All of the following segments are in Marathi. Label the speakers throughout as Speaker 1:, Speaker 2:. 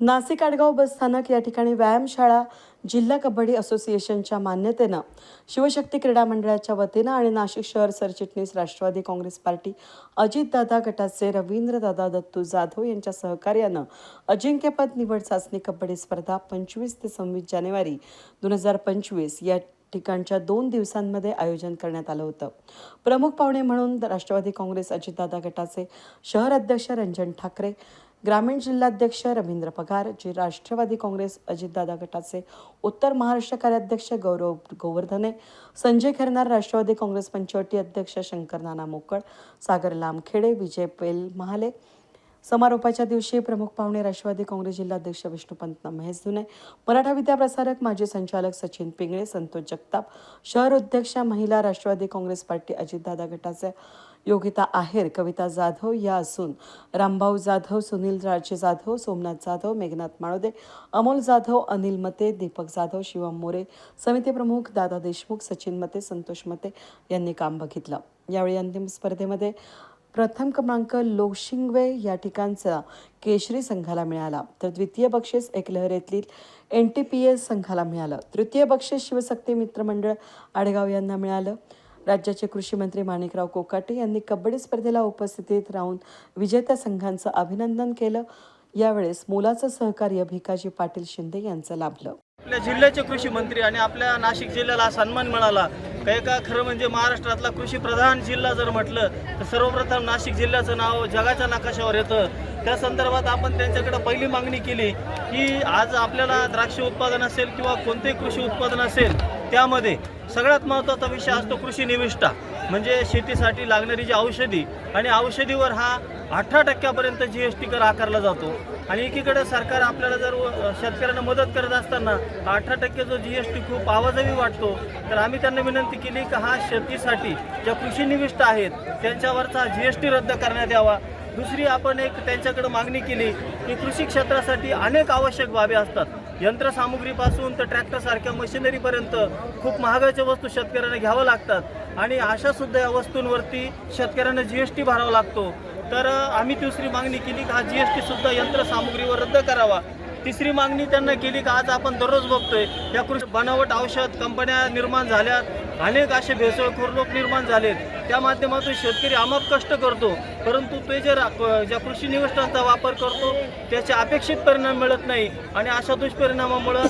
Speaker 1: नाशिक आडगाव बस स्थानक या ठिकाणी व्यायामशाळा जिल्हा कबड्डी असोसिएशनच्या मान्यतेनं शिवशक्ती क्रीडा मंडळाच्या वतीनं आणि नाशिक शहर सरचिटणीस राष्ट्रवादी काँग्रेस पार्टी अजितदादा गटाचे रवींद्रदादा दत्तू जाधव यांच्या सहकार्यानं अजिंक्यपद निवड चाचणी कबड्डी स्पर्धा पंचवीस ते सव्वीस जानेवारी दोन हजार पंचवीस या ठिकाणच्या दोन दिवसांमध्ये आयोजन करण्यात आलं होतं. प्रमुख पाहुणे म्हणून राष्ट्रवादी काँग्रेस अजितदादा गटाचे शहर अध्यक्ष रंजन ठाकरे ग्रामीण जिल्हाध्यक्ष रवींद्र पगार जे राष्ट्रवादी काँग्रेस अजितदादा गटाचे उत्तर महाराष्ट्र कार्याध्यक्ष गौरव गोवर्धने संजय खैरनार राष्ट्रवादी काँग्रेस पंचवटी अध्यक्ष शंकर नाना मोकळ सागर लामखेडे विजय पेल महाले. समारोपाच्या दिवशी प्रमुख पाहुणे राष्ट्रवादी काँग्रेस जिल्हाध्यक्ष विष्णुपंत महेश धुने मराठा विद्याप्रसारक माजी संचालक सचिन पिंगळे संतोष जगताप शहर अध्यक्ष महिला राष्ट्रवादी काँग्रेस पार्टी अजितदादा गटाचे योगिता आहेर कविता जाधव या असून रामभाऊ जाधव सुनील राजे जाधव सोमनाथ जाधव मेघनाथ माळोदे अमोल जाधव अनिल मते दीपक जाधव शिवम मोरे समिती प्रमुख दादा देशमुख सचिन मते संतोष मते यांनी काम बघितलं. यावेळी अंतिम स्पर्धेमध्ये प्रथम क्रमांक लोशिंगवे या ठिकाणचा केशरी संघाला मिळाला. तर द्वितीय बक्षीस एकलहरेतील एन टी पी एस संघाला मिळालं. तृतीय बक्षीस शिवशक्ती मित्रमंडळ आडगाव यांना मिळालं. राज्याचे कृषी मंत्री माणिकराव कोकाटे यांनी कबड्डी स्पर्धेला उपस्थितीत राहून विजेत्या संघांचं अभिनंदन केलं. यावेळेस मोलाचं सहकार्य भिकाजी पाटील शिंदे यांचं लाभलं.
Speaker 2: आपल्या जिल्ह्याचे कृषी मंत्री आणि आपल्या नाशिक जिल्ह्याला सन्मान मिळाला. काही का खरं म्हणजे महाराष्ट्रातला कृषी प्रधान जिल्हा जर म्हटलं तर सर्वप्रथम नाशिक जिल्ह्याचं नाव जगाच्या नकाशावर येतं. त्या संदर्भात आपण त्यांच्याकडे पहिली मागणी केली की आज आपल्याला द्राक्ष उत्पादन असेल किंवा कोणतेही कृषी उत्पादन असेल त्यामध्ये सगळ्यात महत्त्वाचा विषय असतो कृषी निविष्ठा म्हणजे शेतीसाठी लागणारी जी औषधी आणि औषधीवर हा अठरा टक्क्यापर्यंत जी एस टी कर आकारला जातो. आणि एकीकडे सरकार आपल्याला जर शेतकऱ्यांना मदत करत असताना अठरा टक्के जो जी एस टी खूप आवाजही वाटतो तर आम्ही त्यांना विनंती केली की हा शेतीसाठी ज्या कृषी निविष्ट आहेत त्यांच्यावरचा जी एस टी रद्द करण्यात यावा. दुसरी आपण एक त्यांच्याकडे मागणी केली की कृषी क्षेत्रासाठी अनेक आवश्यक बाबी असतात. यंत्रसामुग्रीपासून तर ट्रॅक्टरसारख्या मशिनरीपर्यंत खूप महागाच्या वस्तू शेतकऱ्यांना घ्याव्या लागतात. आणि अशा सुद्धा या वस्तूंवरती शेतकऱ्यांना जी एस टी भरावा लागतो. तर आम्ही दुसरी मागणी केली की हा जी एस टी सुद्धा यंत्रसामुग्रीवर रद्द करावा. तिसरी मागणी त्यांना केली की आज आपण दररोज बघतोय. या कृषी बनावट औषध कंपन्या निर्माण झाल्यात. अनेक असे भेसळखोर लोक निर्माण झालेत. त्या माध्यमातून शेतकरी अमाप कष्ट करतो. परंतु ते जे ज्या कृषी निविष्ठांचा वापर करतो त्याचे अपेक्षित परिणाम मिळत नाही. आणि अशा दुष्परिणामामुळं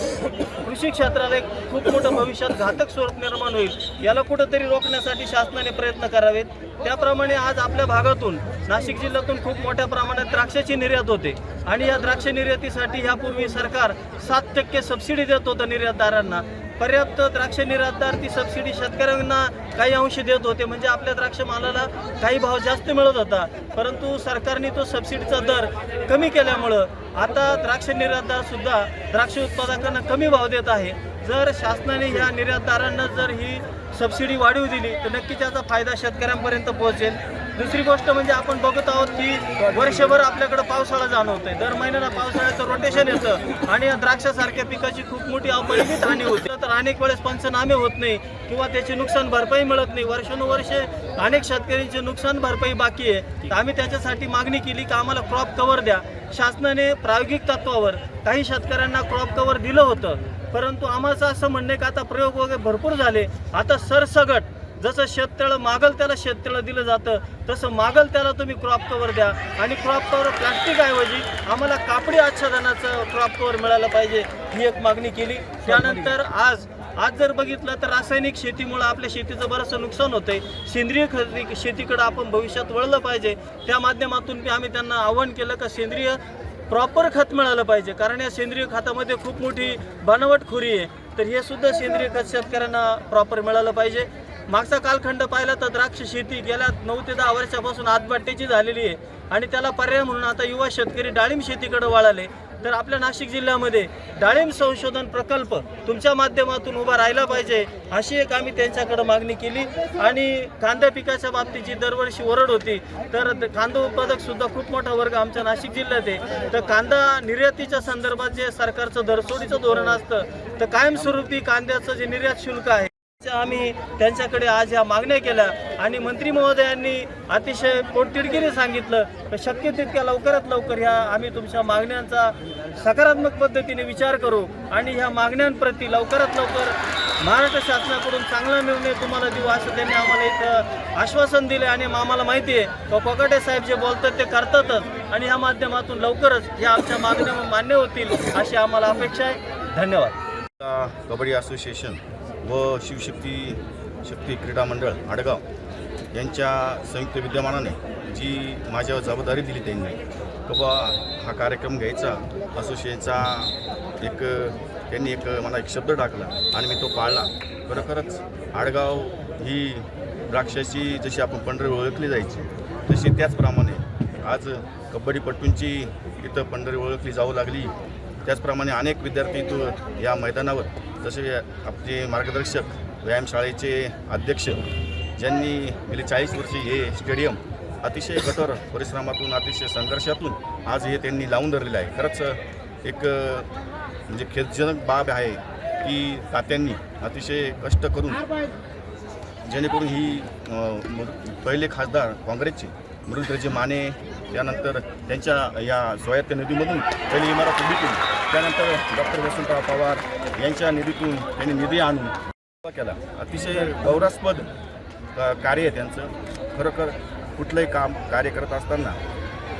Speaker 2: कृषी क्षेत्राला एक खूप मोठं भविष्यात घातक स्वरूप निर्माण होईल. याला कुठंतरी रोखण्यासाठी शासनाने प्रयत्न करावेत. त्याप्रमाणे आज आपल्या भागातून नाशिक जिल्ह्यातून खूप मोठ्या प्रमाणात द्राक्षाची निर्यात होते. आणि या द्राक्ष निर्यातीसाठी यापूर्वी सरकार सात टक्के सबसिडी देत होतं निर्यातदारांना. पर्याप्त द्राक्ष निर्यातदार ती सबसिडी शेतकऱ्यांना काही अंश देत होते. म्हणजे आपल्या द्राक्ष मालाला काही भाव जास्त मिळत होता. परंतु सरकारने तो सबसिडीचा दर कमी केल्यामुळं आता द्राक्ष निर्यातदार सुद्धा द्राक्ष उत्पादकांना कमी भाव देत आहे. जर शासनाने ह्या निर्यातदारांना जर ही सबसिडी वाढीव दिली तर नक्कीच याचा फायदा शेतकऱ्यांपर्यंत पोहोचेल. दुसरी गोष्ट म्हणजे आपण बघत आहोत की वर्षभर आपल्याकडे पावसाळा जाणवतोय. दर महिन्याला पावसाळ्याचं रोटेशन येतं आणि द्राक्षासारख्या पिकाची खूप मोठी अपरिमित हानी होते. तर अनेक वेळेस पंचनामे होत नाही किंवा त्याची नुकसान भरपाई मिळत नाही. वर्षानुवर्षे अनेक शेतकऱ्यांची नुकसान भरपाई बाकी आहे. तर आम्ही त्याच्यासाठी मागणी केली की आम्हाला क्रॉप कव्हर द्या. शासनाने प्रायोगिक तत्वावर काही शेतकऱ्यांना क्रॉप कव्हर दिलं होतं. परंतु आम्हाचं असं म्हणणं आहे की आता प्रयोग वगैरे भरपूर झाले. आता सरसगट जसं शेततळं मागल त्याला शेततळं दिलं जातं तसं मागल त्याला तुम्ही क्रॉप कवर द्या. आणि क्रॉप कवर प्लास्टिक ऐवजी आम्हाला कापडी आच्छादनाचं क्रॉप कवर मिळालं पाहिजे ही एक मागणी केली. त्यानंतर आज आज जर बघितलं तर रासायनिक शेतीमुळं आपल्या शेतीचं बरंचसं नुकसान होतंय. सेंद्रिय खत शेतीकडं आपण भविष्यात वळलं पाहिजे. त्या माध्यमातून आम्ही त्यांना आव्हान केलं का सेंद्रिय प्रॉपर खत मिळालं पाहिजे. कारण या सेंद्रिय खतामध्ये खूप मोठी बनावटखोरी आहे. तर हे सुद्धा सेंद्रिय खत शेतकऱ्यांना प्रॉपर मिळालं पाहिजे. मागचा कालखंड पाहिला तर द्राक्ष शेती गेल्या नऊ ते दहा वर्षापासून आतबाट्याची झालेली आहे. आणि त्याला पर्याय म्हणून आता युवा शेतकरी डाळिंब शेतीकडे वळाले. तर आपल्या नाशिक जिल्ह्यामध्ये डाळिंब संशोधन प्रकल्प तुमच्या माध्यमातून उभा राहिला पाहिजे अशी एक आम्ही त्यांच्याकडे मागणी केली. आणि कांदा पिकाच्या बाबतीत जी दरवर्षी ओरड होती. तर कांदा उत्पादक सुद्धा खूप मोठा वर्ग आमच्या नाशिक जिल्ह्यात आहे. तर कांदा निर्यातीच्या संदर्भात जे सरकारचं दरसोडीचं धोरण असतं तर कायमस्वरूपी कांद्याचं जे निर्यात शुल्क आहे आम्ही त्यांच्याकडे आज या मागण्या केल्या. आणि मंत्री महोदयांनी अतिशय पोटतिडकीने सांगितलं तर शक्य तितक्या लवकरात लवकर ह्या आम्ही तुमच्या मागण्यांचा सकारात्मक पद्धतीने विचार करू. आणि ह्या मागण्यांप्रती लवकरात लवकर महाराष्ट्र शासनाकडून चांगला निर्णय तुम्हाला देऊ असं त्यांनी आम्हाला एक आश्वासन दिले आणि आम्हाला माहिती आहे. का कोकाटे साहेब जे बोलतात ते करतातच. आणि ह्या माध्यमातून लवकरच ह्या आमच्या मागण्या मान्य होतील अशी आम्हाला अपेक्षा आहे. धन्यवाद.
Speaker 3: कबड्डी असोसिएशन व शिवशक्ती शक्ती क्रीडा मंडळ आडगाव यांच्या संयुक्त विद्यमानाने जी माझ्यावर जबाबदारी दिली त्यांनी बाबा बा हा कार्यक्रम घ्यायचा. असोसिएशनचा एक त्यांनी एक मला एक शब्द टाकला आणि मी तो पाळला. खरोखरच आडगाव ही द्राक्षाची जशी आपण पंढरी ओळखली जायची तशी त्याचप्रमाणे आज कबड्डीपटूंची इथं पंढरी ओळखली जाऊ लागली. त्याचप्रमाणे अनेक विद्यार्थी इथं या मैदानावर जसे आपले मार्गदर्शक व्यायामशाळेचे अध्यक्ष ज्यांनी गेली चाळीस वर्षे हे स्टेडियम अतिशय कठोर परिश्रमातून अतिशय संघर्षातून आज हे त्यांनी लावून धरलेलं आहे. खरंच एक म्हणजे खेदजनक बाब आहे की तात्यांनी अतिशय कष्ट करून जेणेकरून ही पहिले खासदार काँग्रेसचे मृदुराजे माने त्यानंतर त्यांच्या या स्वायत्त निधीमधून पहिली इमारत उभी केली. त्यानंतर डॉक्टर वसंतराव पवार यांच्या निधीतून त्यांनी निधी आणून केला. अतिशय गौरवास्पद कार्य आहे त्यांचं. खरोखर कुठलंही काम कार्य करत असताना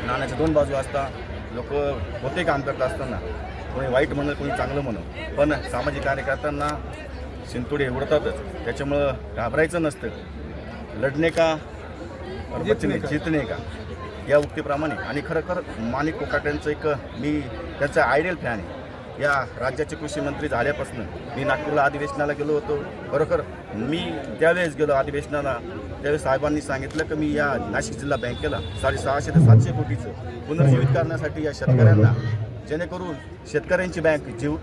Speaker 3: नाण्याच्या दोन बाजू असतात लोक होते काम करत असताना कोणी वाईट म्हणलं कोणी चांगलं म्हणू पण सामाजिक कार्यकर्त्यांना शिंतोडे उडतातच. त्याच्यामुळं घाबरायचं नसतं. लढणे का? जितणे का? या उक्तीप्रमाणे आणि खरोखर माणिक कोकाट्यांचं एक मी त्यांचा आयडियल फॅन आहे. या राज्याचे कृषी मंत्री झाल्यापासून मी नागपूरला अधिवेशनाला गेलो होतो. खरोखर मी त्यावेळेस गेलो अधिवेशनाला. त्यावेळेस साहेबांनी सांगितलं की मी या नाशिक जिल्हा बँकेला साडेसहाशे ते सातशे कोटीचं पुनर्जीवित करण्यासाठी या शेतकऱ्यांना जेणेकरून शेतकऱ्यांची बँक जीव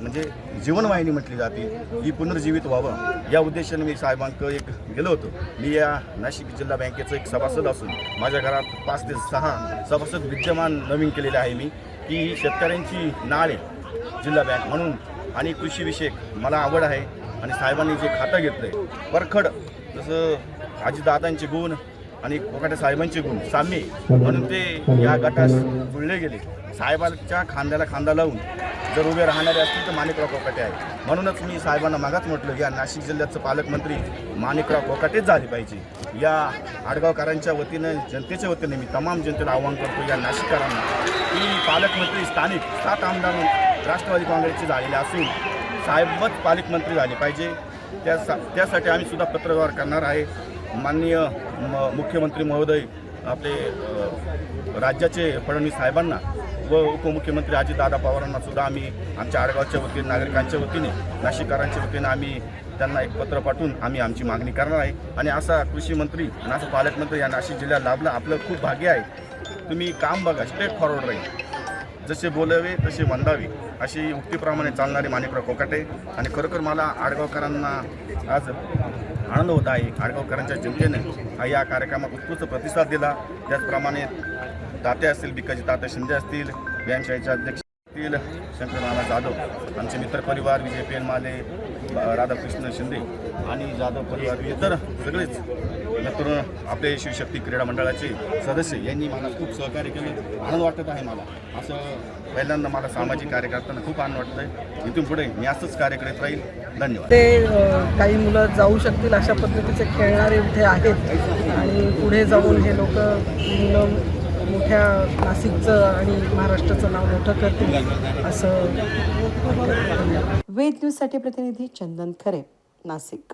Speaker 3: म्हणजे जीवनवाहिनी म्हटली जाते ही पुनर्जीवित व्हावं. या उद्देशाने मी साहेबांक एक गेलो होतो. मी या नाशिक जिल्हा बँकेचं एक सभासद असून माझ्या घरात पाच ते सहा सभासद विद्यमान नवीन केलेले आहे मी की ही शेतकऱ्यांची नाळ आहे जिल्हा बँक म्हणून आणि कृषीविषयक मला आवड आहे आणि साहेबांनी जे खातं घेतलं आहे परखड जसं आजीदादांचे गुण आणि कोकाटे साहेबांचे गुण साम्य. म्हणून ते या गटास जुळले गेले. साहेबांच्या खांद्याला खांदा लावून जर उभे राहणारे असतील तर माणिकराव कोकाटे आहे म्हणूनच मी साहेबांना मागाच म्हटलं या नाशिक जिल्ह्याचं पालकमंत्री माणिकराव कोकाटेच झाले पाहिजे. या आडगावकरांच्या वतीनं जनतेच्या वतीने मी तमाम जनतेला आवाहन करतो या नाशिककरांना. की पालकमंत्री स्थानिक सात आमदार राष्ट्रवादी काँग्रेसचे झालेले असून साहेबच पालकमंत्री झाले पाहिजे. त्या त्यासाठी आम्ही सुद्धा पत्रव्यवहार करणार आहे. माननीय म मुख्यमंत्री महोदय आपले राज्याचे फडणवीस साहेबांना व उपमुख्यमंत्री अजितदादा पवारांना सुद्धा आम्ही आमच्या आडगावच्या वतीने नागरिकांच्या वतीने नाशिककारांच्या वतीने आम्ही त्यांना एक पत्र पाठवून आम्ही आमची मागणी करणार आहे. आणि असा कृषी मंत्री आणि असा पालकमंत्री या नाशिक जिल्ह्यात लाभला आपलं खूप भाग्य आहे. तुम्ही काम बघा स्ट्रेट फॉरवर्ड राहील. जसे बोलावे तसे वंदावे अशी उक्तीप्रमाणे चालणारे माणिकराव कोकाटे. आणि खरोखर मला आडगावकरांना आज आनंद होत आहे खाडगावकरांच्या जनतेने हा या कार्यक्रमात उत्कृष्ट प्रतिसाद दिला. त्याचप्रमाणे तात्या असतील बिकाजी तात्या शिंदे असतील व्यायामशाळेचे अध्यक्ष असतील शंकरनाना जाधव आमचे मित्रपरिवार विजय पेनमाले राधाकृष्ण शिंदे आणि जाधव परिवार इतर सगळेच मित्र आपले शिवशक्ती क्रीडा मंडळाचे सदस्य यांनी मला खूप सहकार्य केलं. आनंद वाटत आहे मला. असं पहिल्यांदा मला सामाजिक कार्य करताना खूप आनंद वाटतं आहे. इथून पुढे मी असंच कार्य करत राहील. धन्यवाद.
Speaker 4: ते काही मुलं जाऊ शकतील अशा पद्धतीचे खेळणारे इथे आहेत. आणि पुढे जाऊन हे लोक मुलं मोठ्या नाशिकचं आणि महाराष्ट्राचं नाव मोठं करतील असं
Speaker 1: वेद न्यूजसाठी प्रतिनिधी चंदन खरे नाशिक.